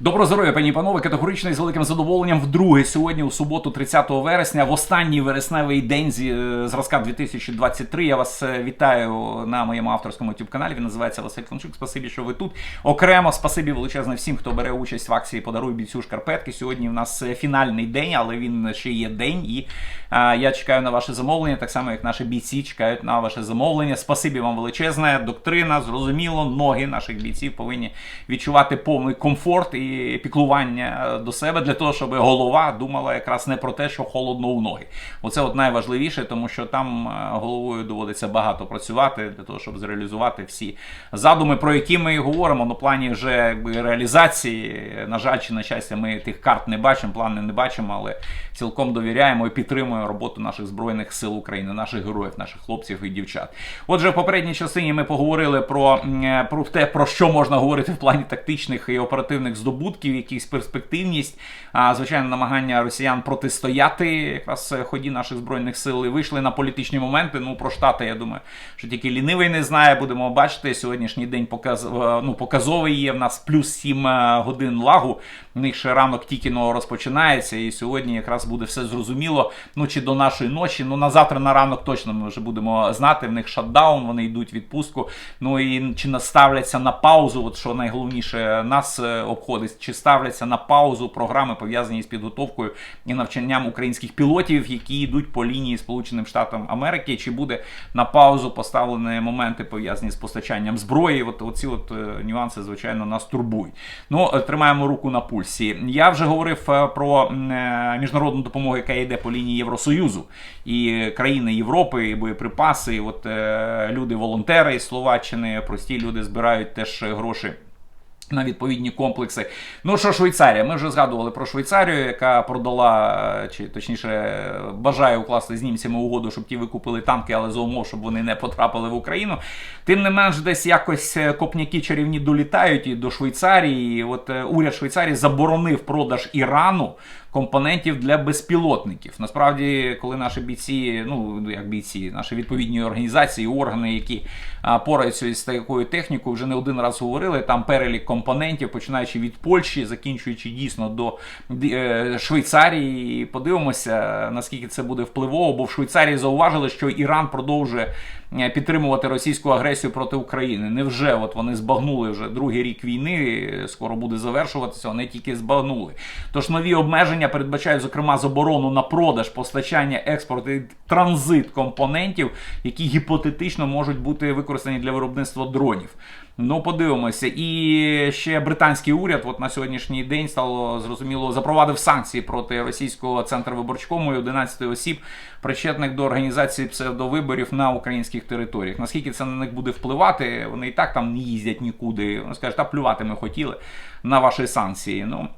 Добро здоров'я, пані і панове. Категорично і з великим задоволенням вдруге сьогодні, у суботу, 30 вересня, в останній вересневий день е, зразка 2023. Я вас е, вітаю на моєму авторському youtube каналі. Він називається Василь Фончук. Спасибі, що ви тут. Окремо спасибі величезне всім, хто бере участь в акції Подаруй бійцю шкарпетки. Сьогодні в нас е, фінальний день, але він ще є день. І е, я чекаю на ваше замовлення, так само як наші бійці чекають на ваше замовлення. Спасибі вам величезне. Доктрина, зрозуміло, ноги наших бійців повинні відчувати повний комфорт і піклування до себе для того, щоб голова думала якраз не про те, що холодно у ноги. Оце от найважливіше, тому що там е, головою доводиться багато працювати для того, щоб зреалізувати всі задуми, про які ми і говоримо. На плані вже якби реалізації. На жаль, чи на щастя, ми тих карт не бачимо, плани не бачимо, але цілком довіряємо і підтримуємо роботу наших збройних сил України, наших героїв, наших хлопців і дівчат. Отже, в попередній частині ми поговорили про, е, про те, про що можна говорити в плані тактичних і оперативних здобутків, якісь перспективність, а звичайно, намагання росіян протистояти якраз е, ході наших збройних сил і вийшли на політичні моменти. Ну про штати, я думаю, що тільки лінивий не знає. Будемо бачити. Сьогоднішній день показ, е, ну, показовий є. В нас плюс 7 годин лагу. У них ще ранок тільки но розпочинається, і сьогодні якраз буде все зрозуміло. Ну чи до нашої ночі. Ну на завтра на ранок точно ми вже будемо знати. В них шатдаун, вони йдуть в відпустку. Ну і чи наставляться на паузу, от що найголовніше нас е, обходить, чи ставляться на паузу програми пов'язані з підготовкою і навчанням українських пілотів, які йдуть по лінії Сполученим Штатам Америки, чи буде на паузу поставлені моменти пов'язані з постачанням зброї? От оці от е, нюанси, звичайно, нас турбують. Ну е, тримаємо руку на пульсі. Я вже говорив е, про е, міжнародну допомогу, яка йде по лінії Євросоюзу і країни Європи, і боєприпаси. І от е, люди, волонтери із Словаччини, прості люди збирають теж гроші. На відповідні комплекси. Ну що Швейцарія? Ми вже згадували про Швейцарію, яка продала, е, чи точніше бажає укласти з німцями угоду, щоб ті викупили танки, але за умов, щоб вони не потрапили в Україну. Тим не менш, десь якось е, копняки чарівні долітають і до Швейцарії. І от е, уряд Швейцарії заборонив продаж Ірану компонентів для безпілотників. Насправді, коли наші бійці, ну як бійці, наші відповідні організації, органи, які а, пораються із такою технікою, вже не один раз говорили. Там перелік компонентів, починаючи від Польщі, закінчуючи дійсно до е, Швейцарії. Подивимося, наскільки це буде впливово, бо в Швейцарії зауважили, що Іран продовжує е, підтримувати російську агресію проти України. Невже от вони збагнули вже другий рік війни, скоро буде завершуватися, вони тільки збагнули. Тож нові обмеження передбачають, зокрема, заборону на продаж, постачання, експорт і транзит компонентів, які гіпотетично можуть бути використані для виробництва дронів. Ну, подивимося. І ще британський уряд, от на сьогоднішній день стало зрозуміло, запровадив санкції проти російського центру виборчкому і 11 осіб, причетних до організації псевдовиборів на українських територіях. Наскільки це на них буде впливати? Вони і так там не їздять нікуди. Вони скажуть, та плювати ми хотіли на ваші санкції. Ну.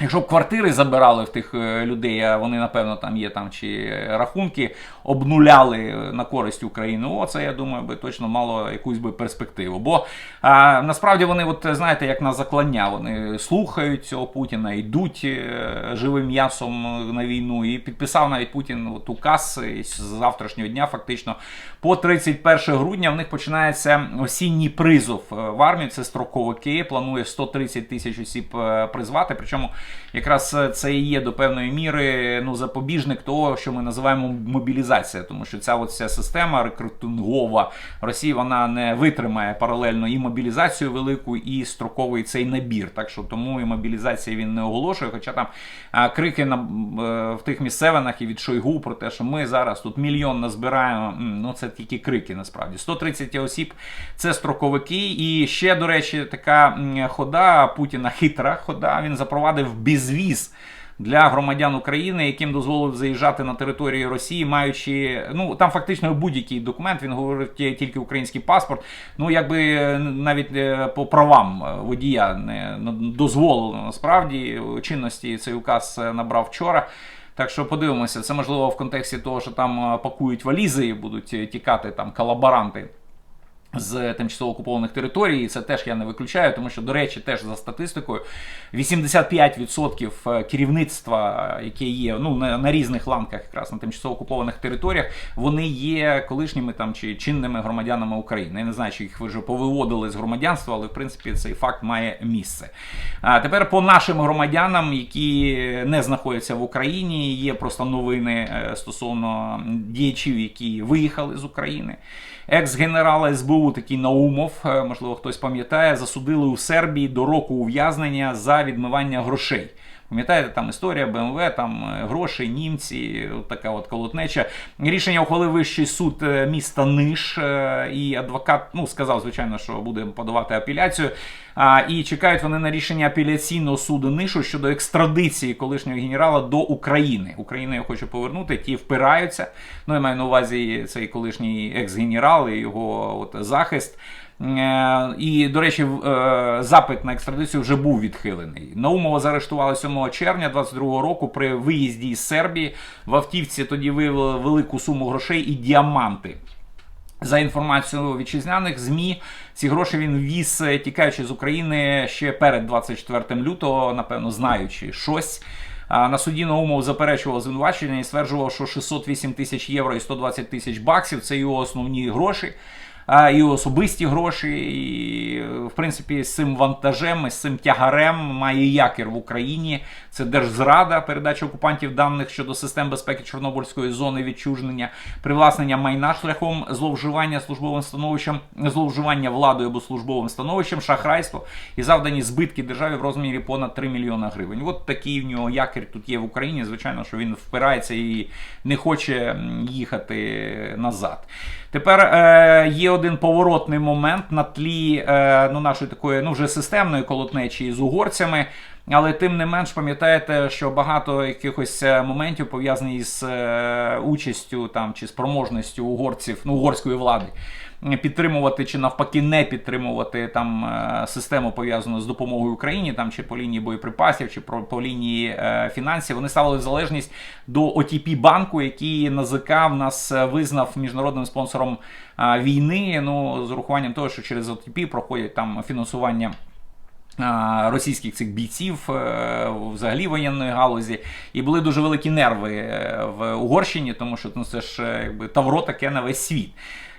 Якщо б квартири забирали в тих е, людей, а вони, напевно, там є там чи рахунки обнуляли е, на користь України, о, це, я думаю, би точно мало якусь би перспективу. Бо а, насправді вони, от знаєте, як на заклання, вони слухають цього Путіна, йдуть е, живим м'ясом на війну. І підписав навіть Путін от указ з завтрашнього дня, фактично, по 31 грудня в них починається осінній призов е, в армію. Це строковики. Планує 130 тисяч осіб призвати. Причому якраз це і є до певної міри ну, запобіжник того, що ми називаємо мобілізація, тому що ця от вся система рекрутингова Росії вона не витримає паралельно і мобілізацію велику, і строковий цей набір. Так що тому і мобілізація він не оголошує. Хоча там а, крики на е, в тих місцевинах і від Шойгу про те, що ми зараз тут мільйон назбираємо. Ну це тільки крики насправді. 130 осіб це строковики. І ще, до речі, така хода Путіна хитра хода. Він запровадив безвіз. Для громадян України, яким дозволив заїжджати на територію Росії, маючи ну там фактично будь-який документ, він говорив ті- тільки український паспорт. Ну якби е, навіть е, по правам е, водія не дозволено насправді чинності цей указ набрав вчора. Так що подивимося, це можливо в контексті того, що там пакують валізи і будуть тікати там колаборанти з тимчасово окупованих територій, і це теж я не виключаю, тому що, до речі, теж за статистикою 85% керівництва, яке є ну на, на різних ланках, якраз на тимчасово окупованих територіях, вони є колишніми там чи чинними громадянами України. Я не знаю, чи їх ви вже повиводили з громадянства, але в принципі цей факт має місце. А тепер по нашим громадянам, які не знаходяться в Україні, є просто новини е, стосовно діячів, які виїхали з України. Екс-генерал СБУ такий Наумов, е, можливо, хтось пам'ятає, засудили у Сербії до року ув'язнення за відмивання грошей. Пам'ятаєте, там історія БМВ, там е, гроші, німці, от така от колотнеча. Рішення ухвалив вищий суд е, міста Ниш, е, і адвокат ну, сказав, звичайно, що буде подавати апеляцію. А, І чекають вони на рішення апеляційного суду Нишу щодо екстрадиції колишнього генерала до України. Україна його хоче повернути, ті впираються. Ну, я маю на увазі цей колишній екс-генерал і його от, захист. Е, І, до речі, е, запит на екстрадицію вже був відхилений. Наумова заарештували 7 червня 22 року при виїзді із Сербії. В автівці тоді виявили велику суму грошей і діаманти. За інформацією вітчизняних ЗМІ, ці гроші він віз, е, тікаючи з України ще перед 24 лютого, напевно, знаючи щось. На суді Наумов заперечував звинувачення і стверджував, що 608 тисяч євро і 120 тисяч баксів це його основні гроші, і особисті гроші. І, в принципі, з цим вантажем, і з цим тягарем має якір в Україні. Це держзрада, передача окупантів даних щодо систем безпеки Чорнобильської зони відчуження, привласнення майна шляхом зловживання службовим становищем, зловживання владою або службовим становищем, шахрайство і завдані збитки державі в розмірі понад 3 мільйона гривень. От такий в нього якір тут є в Україні. Звичайно, що він впирається і не хоче їхати назад. Тепер е, є один поворотний момент на тлі е, ну, нашої такої ну, вже системної колотнечі з угорцями. Але тим не менш пам'ятаєте, що багато якихось е, моментів пов'язані з е, участю там чи спроможністю угорців, ну угорської влади підтримувати чи навпаки не підтримувати там е, систему пов'язану з допомогою Україні, там чи по лінії боєприпасів, чи по лінії е, фінансів. Вони ставили в залежність до OTP банку, який НАЗК в нас е, визнав міжнародним спонсором е, війни. Ну з урахуванням того, що через OTP проходять там фінансування. Російських цих бійців е, взагалі воєнної галузі, і були дуже великі нерви е, в Угорщині, тому що ну це ж е, якби тавро таке на весь світ.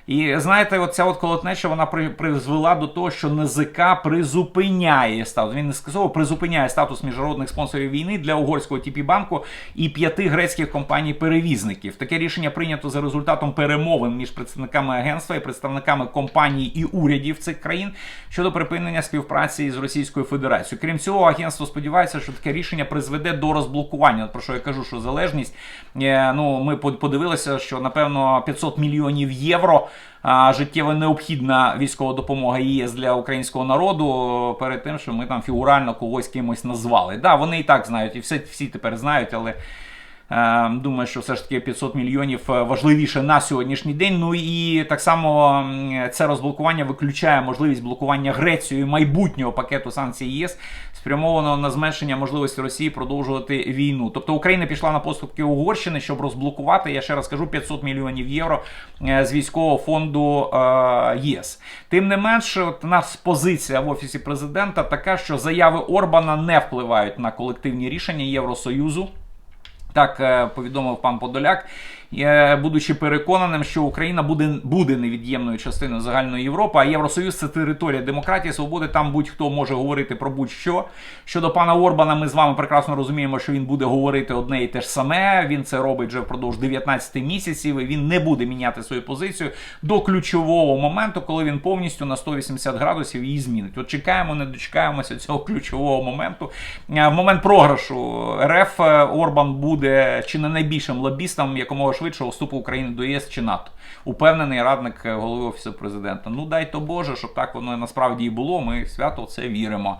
І знаєте, оця от колотнеча вона при- призвела до того, що НЗК призупиняє статус. Він не сказав, призупиняє статус міжнародних спонсорів війни для угорського ТП банку і п'яти грецьких компаній-перевізників. Таке рішення прийнято за результатом перемовин між представниками агентства і представниками компаній і урядів цих країн щодо припинення співпраці з Російською Федерацією. Крім цього, агентство сподівається, що таке рішення призведе до розблокування. Про що я кажу, що залежність. е, Ну, ми под- подивилися, що напевно 500 мільйонів євро. Життєво необхідна військова допомога ЄС для українського народу перед тим, що ми там фігурально когось кимось назвали. Да, вони і так знають, і все, всі тепер знають, але Думаю, що все ж таки 500 мільйонів е, важливіше на сьогоднішній день. Ну і так само це розблокування виключає можливість блокування Грецією майбутнього пакету санкцій ЄС, спрямованого на зменшення можливості Росії продовжувати війну. Тобто Україна пішла на поступки Угорщини, щоб розблокувати. Я ще раз кажу 500 мільйонів євро е, з військового фонду е, ЄС. Тим не менш, от нас позиція в офісі президента така, що заяви Орбана не впливають на колективні рішення Євросоюзу. Так е, повідомив пан Подоляк, будучи переконаним, що Україна буде, буде невід'ємною частиною загальної Європи, а Євросоюз це територія демократії, свободи. Там будь-хто може говорити про будь-що. Щодо пана Орбана, ми з вами прекрасно розуміємо, що він буде говорити одне і те ж саме. Він це робить вже впродовж 19 місяців. і Він не буде міняти свою позицію до ключового моменту, коли він повністю на 180 градусів її змінить. От чекаємо, не дочекаємося цього ключового моменту. Е, В момент програшу РФ е, Орбан буде чи не найбільшим лобістом якомога швидшого вступу України до ЄС чи НАТО. Упевнений радник е, голови офісу президента. Ну дай то Боже, щоб так воно насправді і було. Ми свято це віримо.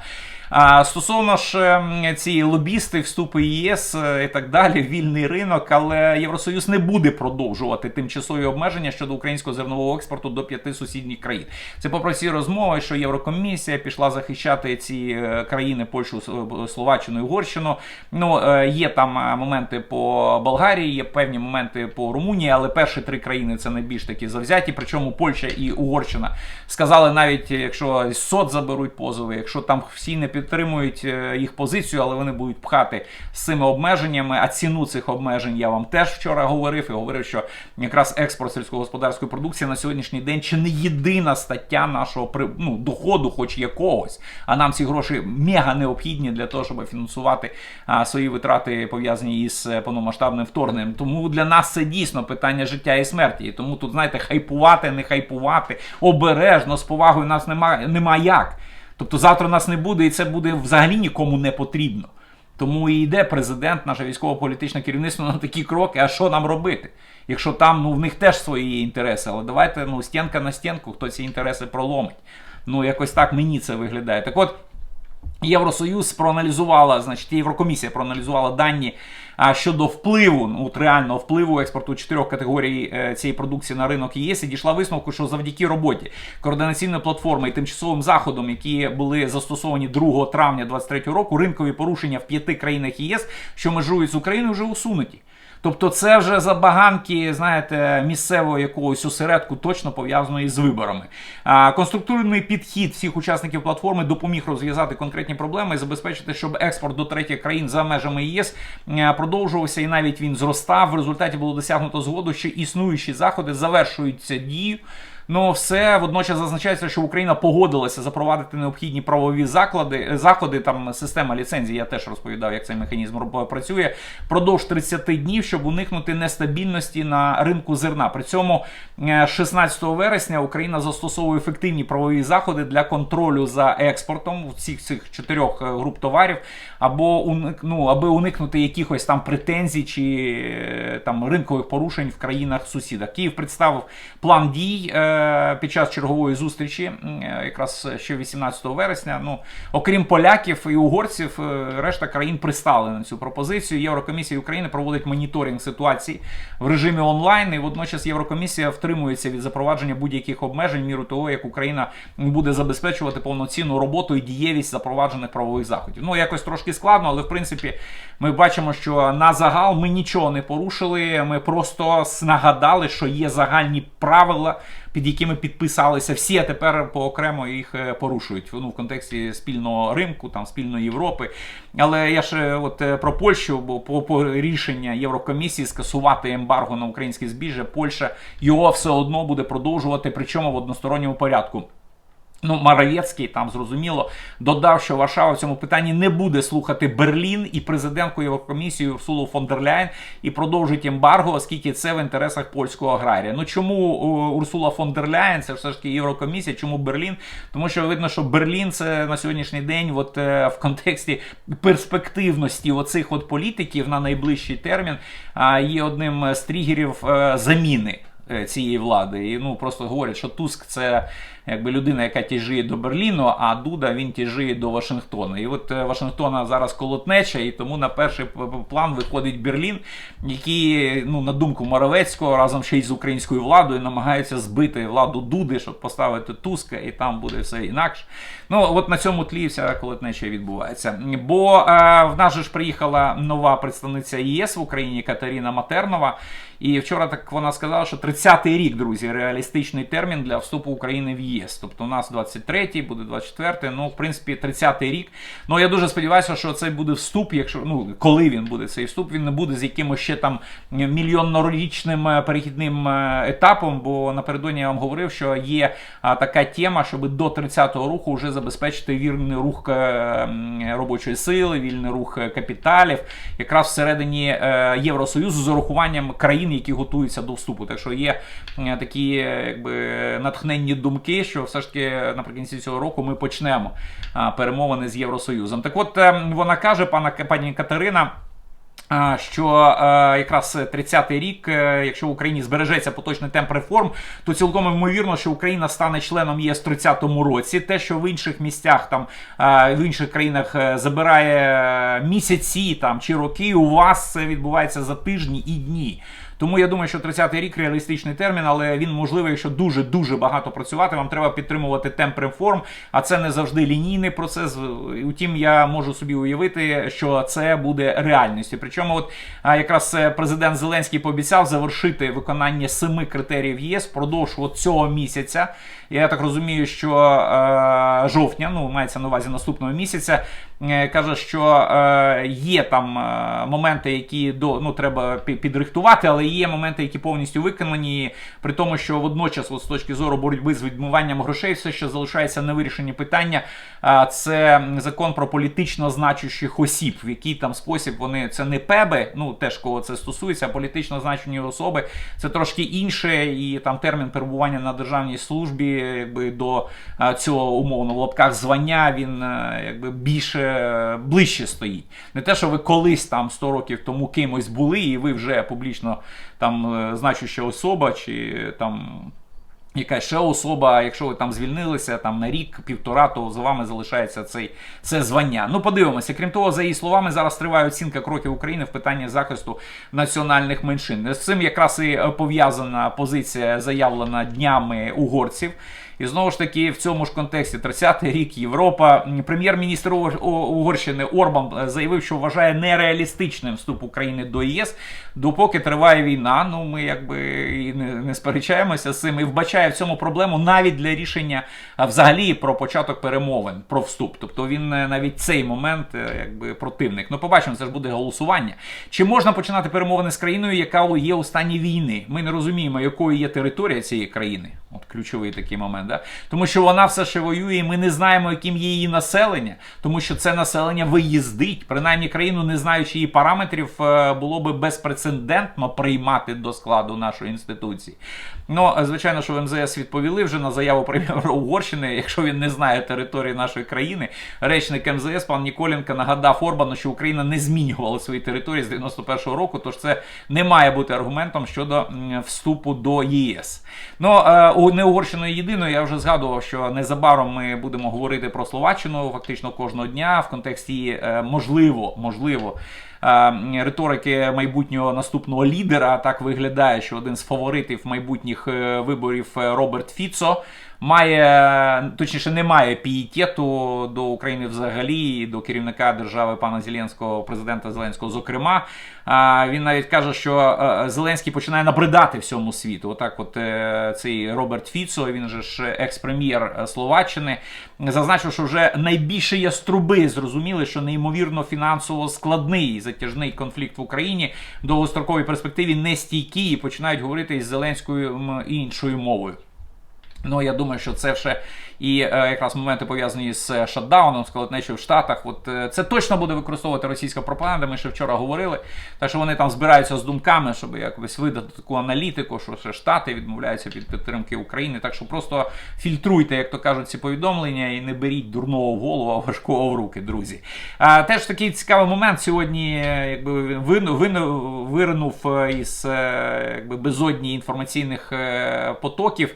Стосовно ж цієї лобісти, вступу ЄС е, і так далі, вільний ринок, але Євросоюз не буде продовжувати тимчасові обмеження щодо українського зернового експорту до п'яти сусідніх країн. Це попри всі розмови, що Єврокомісія пішла захищати ці е, країни Польщу, Словаччину і Угорщину. Ну е, є там моменти по Болгарії, є певні моменти по Румунії, але перші три країни це найбільш такі завзяті. Причому Польща і Угорщина сказали навіть, якщо СОД заберуть позови, якщо там всі не підтримують е, їх позицію, але вони будуть пхати з цими обмеженнями. А ціну цих обмежень я вам теж вчора говорив і говорив, що якраз експорт сільськогосподарської продукції на сьогоднішній день чи не єдина стаття нашого ну, доходу, хоч якогось. А нам ці гроші мега необхідні для того, щоб фінансувати а, свої витрати пов'язані із е, повномасштабним вторгненням. Тому для нас це дійсно питання життя і смерті. І тому тут, знаєте, хайпувати, не хайпувати, обережно, з повагою нас немає, нема як. Тобто завтра нас не буде, і це буде взагалі нікому не потрібно. Тому і йде президент, наше військово-політичне керівництво на такі кроки. А що нам робити? Якщо там ну в них теж свої інтереси, але давайте ну стінка на стінку, хто ці інтереси проломить. Ну якось так мені це виглядає. Так от. Євросоюз проаналізувала, значить, Єврокомісія проаналізувала дані щодо впливу, ну реального впливу експорту чотирьох категорій е, цієї продукції на ринок ЄС і дійшла висновку, що завдяки роботі координаційної платформи і тимчасовим заходам, які були застосовані 2 травня 2023 року, ринкові порушення в п'яти країнах ЄС, що межують з Україною, вже усунуті. Тобто це вже забаганки, знаєте, місцевого якогось осередку точно пов'язаної з виборами. А, конструктивний підхід всіх учасників платформи допоміг розв'язати конкретні проблеми і забезпечити, щоб експорт до третіх країн за межами ЄС продовжувався і навіть він зростав. В результаті було досягнуто згоду, що існуючі заходи завершуються дією. Ну, все водночас зазначається, що Україна погодилася запровадити необхідні правові заклади, заходи. Там система ліцензії. Я теж розповідав, як цей механізм роб- працює продовж 30 днів, щоб уникнути нестабільності на ринку зерна. При цьому е, 16 вересня Україна застосовує ефективні правові заходи для контролю за експортом всіх цих чотирьох е, груп товарів, або ну, аби уникнути якихось там претензій чи е, там ринкових порушень в країнах-сусідах. Київ представив план дій е, під час чергової зустрічі, якраз ще 18 вересня. Ну, окрім поляків і угорців, е, решта країн пристали на цю пропозицію. Єврокомісія України проводить моніторинг ситуації в режимі онлайн. І водночас Єврокомісія втримується від запровадження будь-яких обмежень міру того, як Україна буде забезпечувати повноцінну роботу і дієвість запроваджених правових заходів. Ну якось трошки складно, але в принципі ми бачимо, що на загал ми нічого не порушили. Ми просто нагадали, що є загальні правила. Під якими підписалися всі, а тепер поокремо їх е, порушують. Ну в контексті спільного ринку, там спільної Європи. Але я ж е, от е, про Польщу, бо по, по рішення Єврокомісії скасувати ембарго на українське збіжжя, Польща його все одно буде продовжувати, причому в односторонньому порядку. Ну, Мараєцький там зрозуміло додав, що Варшава в цьому питанні не буде слухати Берлін і президентку Єврокомісії Урсулу фон дер Ляєн і продовжить ембарго, оскільки це в інтересах польського аграрія. Ну чому Урсула фон дер Ляєн, це все ж таки Єврокомісія, чому Берлін? Тому що видно, що Берлін це на сьогоднішній день, от е, в контексті перспективності оцих от політиків на найближчий термін, є одним з тригерів е, заміни е, цієї влади. І ну просто говорять, що Туск це якби людина, яка тяжіє до Берліну, а Дуда він тяжіє до Вашингтона. І от е, Вашингтона зараз колотнеча, і тому на перший план виходить Берлін, який, ну на думку Моровецького, разом ще й з українською владою намагається збити владу Дуди, щоб поставити Туска, і там буде все інакше. Ну от на цьому тлі вся колотнеча відбувається. Бо е, в нас же ж приїхала нова представниця ЄС в Україні Катерина Матернова. І вчора так вона сказала, що 30-й рік, друзі, реалістичний термін для вступу України в ЄС. Тобто у нас 23-й, буде 24-й, ну, в принципі, 30-й рік. Ну, я дуже сподіваюся, що цей буде вступ, якщо ну коли він буде цей вступ, він не буде з якимось ще там мільйоннорічним е, перехідним е, етапом. Бо напередодні я вам говорив, що є така тема, щоб до 30-го року вже забезпечити вільний рух е, робочої сили, вільний рух капіталів, якраз всередині Євросоюзу з урахуванням країн, які готуються до вступу. Так що є е, такі е, якби натхненні думки, що все ж таки наприкінці цього року ми почнемо перемовини з Євросоюзом. Так от е, вона каже, пана пані Катерина. Що е, якраз 30-й рік, е, якщо в Україні збережеться поточний темп реформ, то цілком ймовірно, що Україна стане членом ЄС в 30-му році. Те, що в інших місцях, там е, в інших країнах е, забирає місяці там чи роки, у вас це відбувається за тижні і дні. Тому я думаю, що 30-й рік реалістичний термін, але він можливий, якщо дуже дуже багато працювати. Вам треба підтримувати темп реформ, а це не завжди лінійний процес. Утім, я можу собі уявити, що це буде реальністю. Причому, от якраз е, президент Зеленський пообіцяв завершити виконання семи критеріїв ЄС впродовж цього місяця. Я так розумію, що е, жовтня, ну мається на увазі наступного місяця, е, каже, що е, є там е, моменти, які до ну треба підрихтувати, але є моменти, які повністю виконані, при тому, що водночас, от з точки зору боротьби з відмиванням грошей, все ще залишається невирішені питання. Це закон про політично значущих осіб, в який там спосіб вони це не пеби, ну теж кого це стосується, а політично значені особи. Це трошки інше, і там термін перебування на державній службі, якби до цього умовно в лапках звання він е, якби більше е, ближче стоїть. Не те, що ви колись там 100 років тому кимось були, і ви вже публічно там е, значуща особа, чи там. Якась ще особа, якщо ви там звільнилися там на рік, півтора, то за вами залишається цей це звання. Ну, подивимося. Крім того, за її словами, зараз триває оцінка кроків України в питанні захисту національних меншин. З цим якраз і е, пов'язана позиція, заявлена днями угорців. І знову ж таки, в цьому ж контексті 30-й рік Європа. Прем'єр-міністр Угор- Угорщини Орбан е, заявив, що вважає нереалістичним вступ України до ЄС, допоки триває війна. Ну ми якби і не, не сперечаємося з цим і вбачає в цьому проблему навіть для рішення взагалі про початок перемовин про вступ. Тобто він е, навіть цей момент е, якби противник. Ну, побачимо, це ж буде голосування. Чи можна починати перемовини з країною, яка є у стані війни? Ми не розуміємо, якою є територія цієї країни. От ключовий такий момент, да? тому що вона все ще воює, і ми не знаємо, яким є її населення, тому що це населення виїздить. Принаймні, країну, не знаючи її параметрів, е, було би безпрецедентно приймати до складу нашої інституції. Ну, звичайно, що в МЗС відповіли вже на заяву прем'єра Угорщини, якщо він не знає території нашої країни. Речник МЗС пан Ніколенко нагадав Орбану, що Україна не змінювала свої території з 91-го року, тож це не має бути аргументом щодо вступу до ЄС. Ну, не Угорщиною єдиною, я вже згадував, що незабаром ми будемо говорити про Словаччину фактично кожного дня в контексті е, можливо, можливо. е, Риторики майбутнього наступного лідера так виглядає, що один з фаворитів майбутніх е, виборів Роберт Фіцо має точніше не має пієтету до України взагалі, до керівника держави пана Зеленського, президента Зеленського, зокрема. Він навіть каже, що е, Зеленський починає набридати всьому світу. Отак, от е, цей Роберт Фіцо, він же ж екс-прем'єр е, Словаччини, зазначив, що вже найбільше яструби зрозуміли, що неймовірно фінансово складний затяжний конфлікт в Україні довгостроковій перспективі не стійкі і починають говорити із Зеленською іншою мовою. Ну, я думаю, що це ще і е, якраз моменти пов'язані з е, шатдауном, з колотнечою в Штатах. От е, це точно буде використовувати російська пропаганда. Ми ще вчора говорили. Так що вони там збираються з думками, щоб якось видати таку аналітику, що ще Штати відмовляються від підтримки України. Так що просто фільтруйте, як то кажуть, ці повідомлення і не беріть дурного в голову, а важкого в руки, друзі. А, теж такий цікавий момент сьогодні, е, якби вину, вину, виринув е, із е, якби безодні інформаційних е, потоків.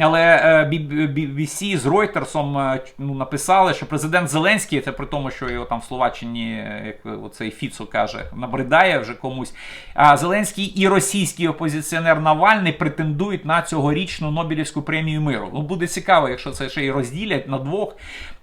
Але е, BBC з Ройтерсом е, ну, написали, що президент Зеленський, це при тому, що його там в Словаччині, е, як оцей Фіцо каже, набридає вже комусь. А Зеленський і російський опозиціонер Навальний претендують на цьогорічну Нобелівську премію миру. Ну буде цікаво, якщо це ще й розділять на двох.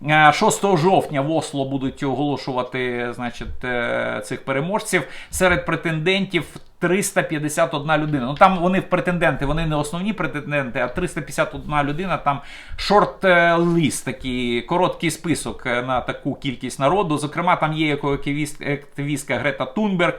Е, 6 жовтня в Осло будуть оголошувати значить, е, цих переможців серед претендентів. 351 людина. Ну там вони претенденти, вони не основні претенденти, а 351 людина. Там шорт-ліст, такий короткий список е, на таку кількість народу. Зокрема, там є активістка Грета Тунберг, е,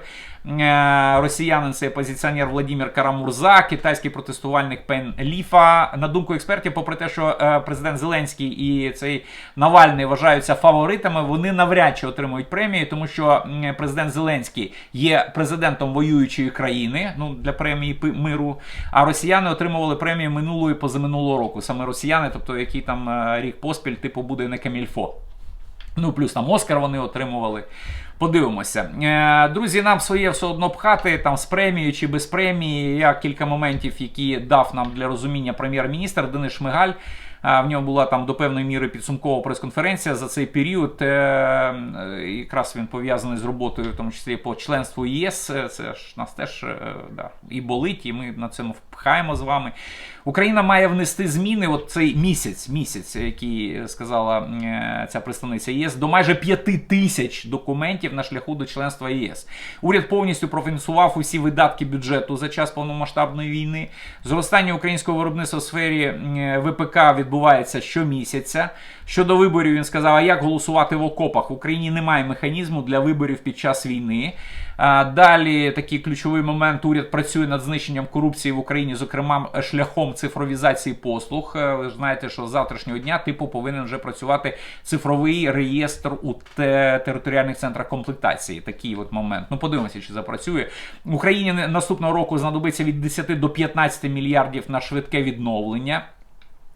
росіянин це опозиціонер Владимир Карамурза, китайський протестувальник Пен Ліфа. На думку експертів, попри те, що е, президент Зеленський і цей Навальний вважаються фаворитами, вони навряд чи отримують премію, тому що президент Зеленський є президентом воюючої країни ну для премії миру. А росіяни отримували премію минулого і позаминулого року. Саме росіяни, тобто які там е, рік поспіль, типу буде не камільфо. Ну, плюс там Оскар вони отримували. Подивимося. Е, Друзі, нам своє все одно пхати там з премією чи без премії. Я кілька моментів, які дав нам для розуміння прем'єр-міністр Денис Шмигаль. В нього була там до певної міри підсумкова прес-конференція за цей період. Е, е, Якраз він пов'язаний з роботою, в тому числі по членству ЄС. Е, Це ж нас теж да, і болить, і ми на цьому впхаємо з вами. Україна має внести зміни. От цей місяць, місяць, який сказала ця представниця ЄС, до майже п'яти тисяч документів на шляху до членства ЄС. Уряд повністю профінансував усі видатки бюджету за час повномасштабної війни. Зростання українського виробництва в сфері ВПК відбувається щомісяця. Щодо виборів, він сказав: а як голосувати в окопах? В Україні немає механізму для виборів під час війни. Далі такий ключовий момент. Уряд працює над знищенням корупції в Україні, зокрема шляхом цифровізації послуг. Е, Ви ж знаєте, що з завтрашнього дня типу повинен вже працювати цифровий реєстр у територіальних центрах комплектації. Такий от момент. Ну подивимося, чи запрацює. Україні наступного року знадобиться від 10 до 15 мільярдів на швидке відновлення.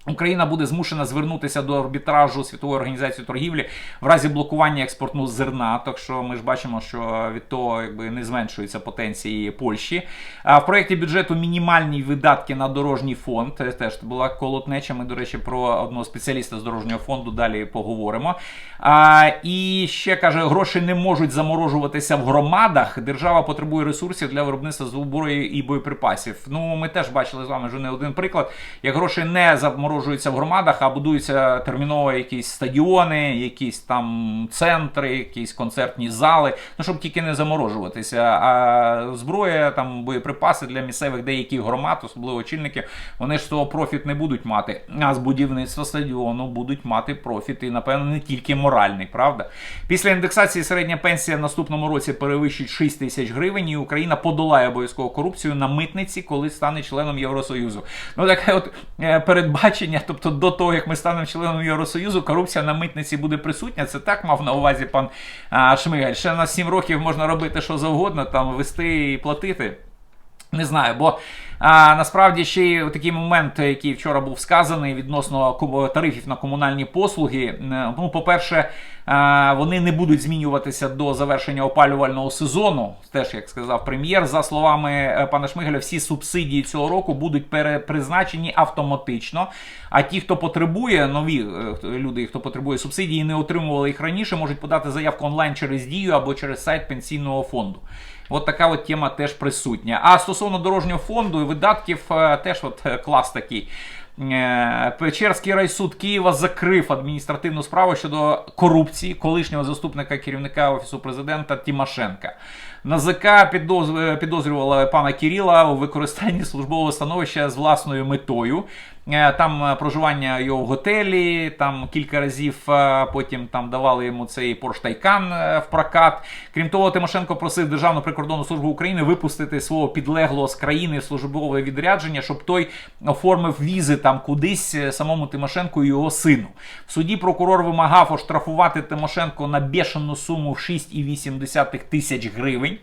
Україна буде змушена звернутися до арбітражу світової організації торгівлі в разі блокування експорту зерна. Так що ми ж бачимо, що від того якби не зменшується потенції Польщі. А в проєкті бюджету мінімальні видатки на дорожній фонд. Теж була колотнеча. Ми, до речі, про одного спеціаліста з дорожнього фонду далі поговоримо. А, і ще каже, гроші не можуть заморожуватися в громадах. Держава потребує ресурсів для виробництва зброї і боєприпасів. Ну, ми теж бачили з вами вже не один приклад. Як гроші не заморожуються в громадах, а будуються терміново якісь стадіони, якісь там центри, якісь концертні зали. Ну щоб тільки не заморожуватися. А зброя, там боєприпаси для місцевих деяких громад, особливо очільників, вони ж з того профіт не будуть мати. А з будівництва стадіону будуть мати профіт, і напевно не тільки моральний, правда? Після індексації середня пенсія в наступному році перевищить 6 тисяч гривень, і Україна подолає обов'язково корупцію на митниці, коли стане членом Євросоюзу. Ну таке от е, передбачення, тобто до того, як ми станемо членом Євросоюзу, корупція на митниці буде присутня. Це так мав на увазі пан Шмигаль. Ще на 7 років можна робити що завгодно, там вести і платити. Не знаю, бо а, насправді ще й такий момент, який вчора був сказаний відносно тарифів на комунальні послуги. Ну, по-перше, вони не будуть змінюватися до завершення опалювального сезону. Теж, як сказав прем'єр, за словами е, пана Шмигаля, всі субсидії цього року будуть перепризначені автоматично. А ті, хто потребує, нові е, люди, хто потребує субсидії, не отримували їх раніше, можуть подати заявку онлайн через дію або через сайт пенсійного фонду. От така от тема теж присутня. А стосовно дорожнього фонду і видатків, е, теж от клас такий. Е, Печерський райсуд Києва закрив адміністративну справу щодо корупції колишнього заступника керівника офісу президента Тимошенка. НАЗК підоз- підозрювала пана Кіріла у використанні службового становища з власною метою. Е, Там е, проживання його в готелі, там кілька разів е, потім там давали йому цей Taycan е, в прокат. Крім того, Тимошенко просив Державну прикордонну службу України випустити свого підлеглого з країни службове відрядження, щоб той оформив візи там кудись самому Тимошенку і його сину. В суді прокурор вимагав оштрафувати Тимошенко на бешену суму в 6,8 тисяч гривень.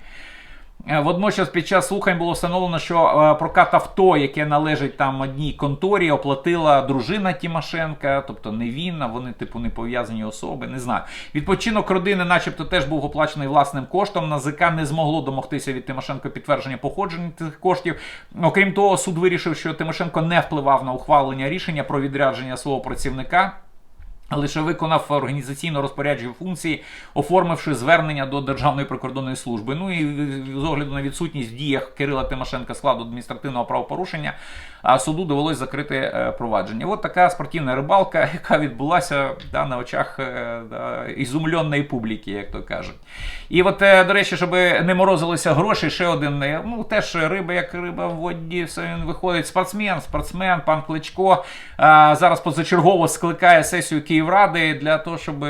Е, Водночас під час слухань було встановлено, що е, прокат авто, яке належить там одній конторі, оплатила дружина Тимошенка, тобто не він, а вони, типу, не пов'язані особи. Не знаю. Відпочинок родини, начебто, теж був оплачений власним коштом. НАЗК не змогло домогтися від Тимошенко підтвердження походження цих коштів. Окрім того, суд вирішив, що Тимошенко не впливав на ухвалення рішення про відрядження свого працівника. Лише виконав організаційно розпоряджені функції, оформивши звернення до Державної прикордонної служби. Ну і з огляду на відсутність в діях Кирила Тимошенка складу адміністративного правопорушення, а суду довелось закрити е, провадження. От така спортивна рибалка, яка відбулася да, на очах е, да, ізумленої публіки, як то кажуть. І от, е, до речі, щоб не морозилися гроші, ще один, ну теж риба, як риба в воді, все він виходить. Спортсмен, спортсмен, пан Кличко зараз позачергово скликає сесію Київради для того, щоб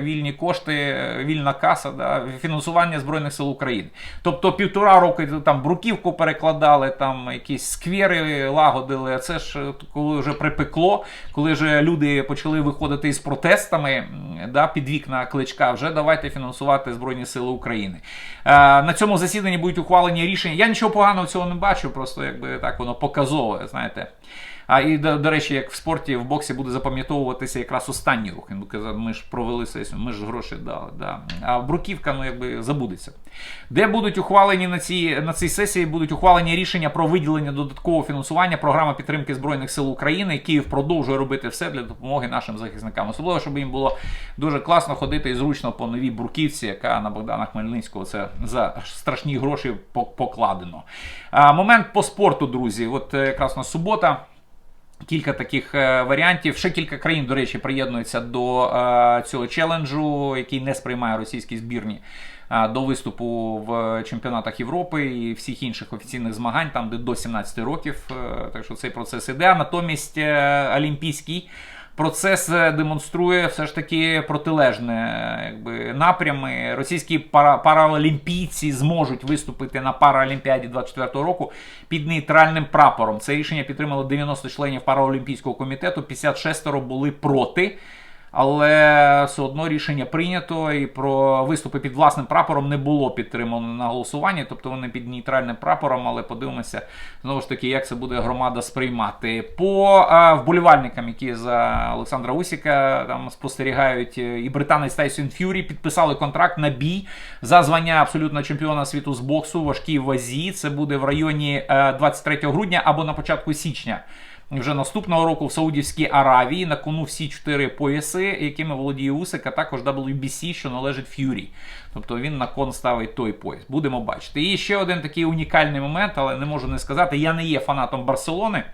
вільні кошти, вільна каса, да, фінансування Збройних сил України. Тобто півтора року там бруківку перекладали, там якісь сквери лагодили. А це ж коли вже припекло, коли вже люди почали виходити із протестами да, під вікна кличка, вже давайте фінансувати Збройні Сили України. А, на цьому засіданні будуть ухвалені рішення. Я нічого поганого цього не бачу, просто якби так воно показове, знаєте. А і до, до речі, як в спорті, в боксі буде запам'ятовуватися якраз останній рух. Він казав, ми ж провели сесію, ми ж гроші дали. Да. А бруківка, ну якби забудеться. Де будуть ухвалені на цій на цій сесії, будуть ухвалені рішення про виділення додаткового фінансування програми підтримки збройних сил України. Київ продовжує робити все для допомоги нашим захисникам. Особливо, щоб їм було дуже класно ходити і зручно по новій бруківці, яка на Богдана Хмельницького це за страшні гроші по- покладено. А, момент по спорту, друзі. От е, якраз на субота. Кілька таких е, варіантів. Ще кілька країн, до речі, приєднуються до е, цього челенджу, який не сприймає російські збірні. е, До виступу в чемпіонатах Європи і всіх інших офіційних змагань, там де до 17 років. Так що цей процес іде. Натомість е, олімпійський процес демонструє все ж таки протилежне якби, напрями. Російські пара, паралімпійці зможуть виступити на Паралімпіаді 24 року під нейтральним прапором. Це рішення підтримало 90 членів Параолімпійського комітету, 56 були проти. Але все одно рішення прийнято, і про виступи під власним прапором не було підтримано на голосуванні, тобто вони під нейтральним прапором, але подивимося знову ж таки, як це буде громада сприймати. По е, вболівальникам, які за Олександра Усіка там спостерігають, е, і британець Тайсон Ф'юрі підписали контракт на бій за звання абсолютно чемпіона світу з боксу важкій вазі. Це буде в районі е, 23 грудня або на початку січня. Вже наступного року в Саудівській Аравії на кону всі чотири пояси, якими володіє Усик, а також WBC, що належить Ф'юрі. Тобто він на кон ставить той пояс. Будемо бачити. І ще один такий унікальний момент, але не можу не сказати. Я не є фанатом Барселони.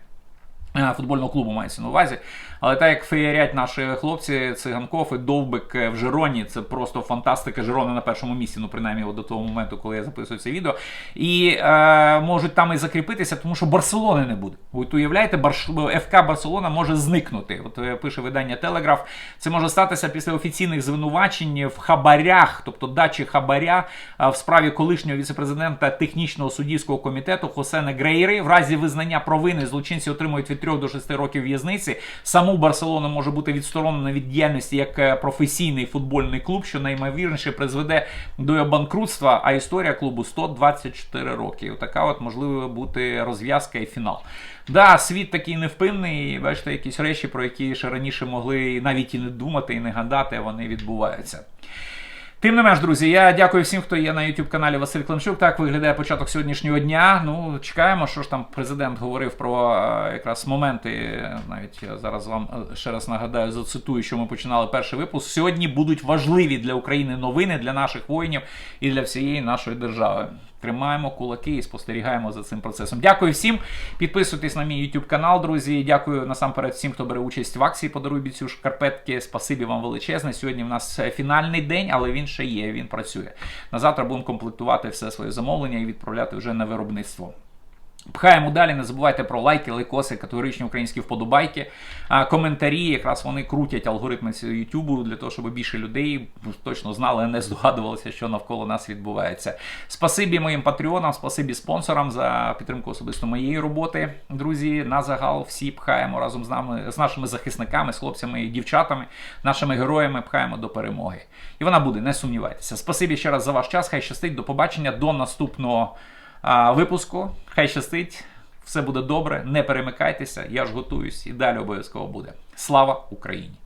е, Футбольного клубу мається на увазі. Але так як феєрять наші хлопці, циганков і Довбик в Жироні, це просто фантастика. Жирона на першому місці, ну принаймні от до того моменту, коли я записую це відео. І е, можуть там і закріпитися, тому що Барселони не буде. Ви уявляєте, Барш... ФК Барселона може зникнути. От е, пише видання Телеграф. Це може статися після офіційних звинувачень в хабарях, тобто дачі хабаря е, в справі колишнього віцепрезидента технічного суддівського комітету Хосена Грейри. В разі визнання провини злочинці отримують від 3 до 6 років в'язниці. Саму Барселону може бути відсторонена від діяльності як е, професійний футбольний клуб, що наймовірніше призведе до банкрутства. А історія клубу 124 роки. Така от можливо бути розв'язка і фінал. Да, світ такий невпинний, бачите, якісь речі, про які ще раніше могли навіть і не думати, і не гадати, вони відбуваються. Тим не менш, друзі, я дякую всім, хто є на youtube каналі Василь Климчук. Так виглядає початок сьогоднішнього дня. Ну, чекаємо, що ж там президент говорив про е, якраз моменти. Навіть зараз вам е, ще раз нагадаю, зацитую, що ми починали перший випуск. Сьогодні будуть важливі для України новини, для наших воїнів і для всієї нашої держави. Тримаємо кулаки і спостерігаємо за цим процесом. Дякую всім. Підписуйтесь на мій YouTube канал, друзі. Дякую насамперед всім, хто бере участь в акції Подаруй бійцю шкарпетки. Спасибі вам величезне. Сьогодні в нас фінальний день, але він ще є. Він працює. На завтра будемо комплектувати все своє замовлення і відправляти вже на виробництво. Пхаємо далі, не забувайте про лайки, лайкоси, категоричні українські вподобайки, коментарі. Якраз вони крутять алгоритми цього Ютубу для того, щоб більше людей точно знали, не здогадувалися, що навколо нас відбувається. Спасибі моїм патреонам, спасибі спонсорам за підтримку особисто моєї роботи. Друзі, на загал всі пхаємо разом з нами, з нашими захисниками, з хлопцями і дівчатами, нашими героями пхаємо до перемоги. І вона буде, не сумнівайтеся. Спасибі ще раз за ваш час. Хай щастить. До побачення, до наступного випуску. Хай щастить, все буде добре, не перемикайтеся, я ж готуюсь і далі обов'язково буде. Слава Україні!